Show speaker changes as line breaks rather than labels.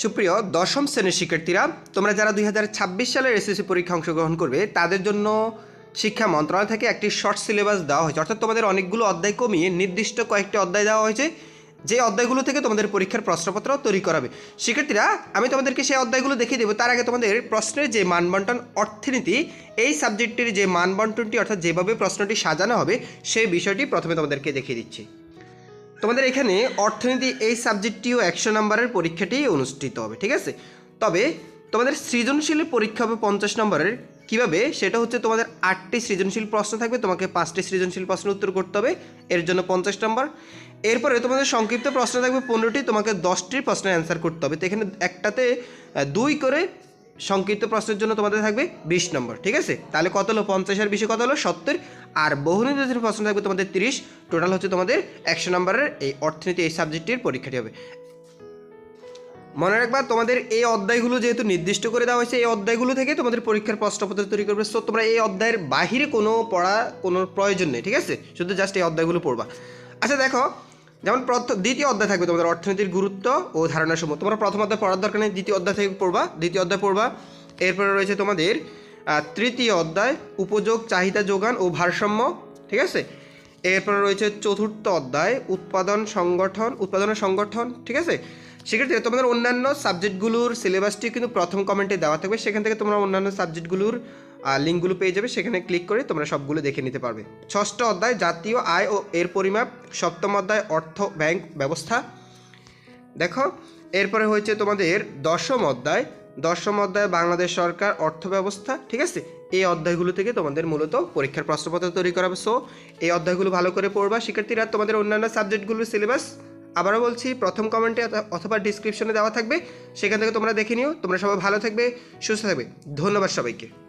সুপ্রিয়, দশম শ্রেণির শিক্ষার্থীরা, তোমরা যারা দুই হাজার ছাব্বিশ সালের এসএসসি পরীক্ষা অংশগ্রহণ করবে, তাদের জন্য শিক্ষা মন্ত্রণালয় থেকে একটি শর্ট সিলেবাস দেওয়া হয়েছে। অর্থাৎ তোমাদের অনেকগুলো অধ্যায় কমিয়ে নির্দিষ্ট কয়েকটি অধ্যায় দেওয়া হয়েছে, যে অধ্যায়গুলো থেকে তোমাদের পরীক্ষার প্রশ্নপত্র তৈরি করাবে। শিক্ষার্থীরা, আমি তোমাদেরকে সেই অধ্যায়গুলো দেখিয়ে দেবো। তার আগে তোমাদের প্রশ্নের যে মানবন্টন অর্থনীতি, এই সাবজেক্টটির যে মানবন্টনটি, অর্থাৎ যেভাবে প্রশ্নটি সাজানো হবে, সেই বিষয়টি প্রথমে তোমাদেরকে দেখিয়ে দিচ্ছি। তোমাদের এখানে অর্থনীতি এই সাবজেক্টটিও একশো নম্বরের পরীক্ষাটি অনুষ্ঠিত হবে, ঠিক আছে? তবে তোমাদের সৃজনশীল পরীক্ষা হবে পঞ্চাশ নম্বরের। কীভাবে? সেটা হচ্ছে তোমাদের আটটি সৃজনশীল প্রশ্ন থাকবে, তোমাকে পাঁচটি সৃজনশীল প্রশ্ন উত্তর করতে হবে, এর জন্য পঞ্চাশ নম্বর। এরপরে তোমাদের সংক্ষিপ্ত প্রশ্ন থাকবে পনেরোটি, তোমাকে দশটি প্রশ্নের অ্যান্সার করতে হবে। তো এখানে একটাতে দুই করে সংক্ষিপ্ত প্রশ্নের জন্য তোমাদের থাকবে বিশ নম্বর, ঠিক আছে? তাহলে কত হলো? পঞ্চাশ আর বিশে কত হলো? সত্তর। আর বহুনির্বাচনী প্রশ্ন থাকবে তোমাদের তিরিশ টোটাল হচ্ছে তোমাদের একশো নম্বরের এই অর্থনীতি, এই সাবজেক্টটির পরীক্ষাটি হবে। মনে রাখবা, তোমাদের এই অধ্যায়গুলো যেহেতু নির্দিষ্ট করে দেওয়া হয়েছে, এই অধ্যায়গুলো থেকে তোমাদের পরীক্ষার প্রশ্নপত্র তৈরি করবে। সো তোমরা এই অধ্যায়ের বাহিরে কোনো পড়া, কোনো প্রয়োজন নেই, ঠিক আছে? শুধু জাস্ট এই অধ্যায়গুলো পড়বা। আচ্ছা দেখো যেমন প্রথম দ্বিতীয় অধ্যায় থাকবে তোমাদের অর্থনীতির গুরুত্ব ও ধারণা সমূহ। তোমরা প্রথম অধ্যায় পড়ার দরকার নেই, দ্বিতীয় অধ্যায় থেকে পড়বা, দ্বিতীয় অধ্যায় পড়বা। এরপরে রয়েছে তোমাদের তৃতীয় অধ্যায়, উপযোগ, চাহিদা যোগান ও ভারসাম্য, ঠিক আছে? এরপরে রয়েছে চতুর্থ অধ্যায়, উৎপাদন, সংগঠন উৎপাদনের সংগঠন, ঠিক আছে? সেক্ষেত্রে তোমাদের অন্যান্য সাবজেক্টগুলোর সিলেবাসটি কিন্তু প্রথম কমেন্টে দেওয়া থাকবে। সেখান থেকে তোমরা অন্যান্য সাবজেক্টগুলোর লিঙ্কগুলো পেয়ে যাবে, সেখানে ক্লিক করে তোমরা সবগুলো দেখে নিতে পারবে। ষষ্ঠ অধ্যায়, জাতীয় আয় ও এর পরিমাপ। সপ্তম অধ্যায়, অর্থ, ব্যাংক, ব্যবস্থা। দেখো, এরপরে হয়েছে তোমাদের দশম অধ্যায়। দশম অধ্যায়, বাংলাদেশ সরকার অর্থ ব্যবস্থা, ঠিক আছে? এই অধ্যায়গুলো থেকে তোমাদের মূলত পরীক্ষার প্রশ্নপত্র তৈরি করা হবে। সো এই অধ্যায়গুলো ভালো করে পড়বা। শিক্ষার্থীরা, তোমাদের অন্যান্য সাবজেক্টগুলোর সিলেবাস আবারও বলছি, প্রথম কমেন্টে অথবা ডিসক্রিপশনে দেওয়া থাকবে। সেখান থেকে তোমরা দেখে নিও। তোমরা সবাই ভালো থাকবে, সুস্থ থাকবে। ধন্যবাদ সবাইকে।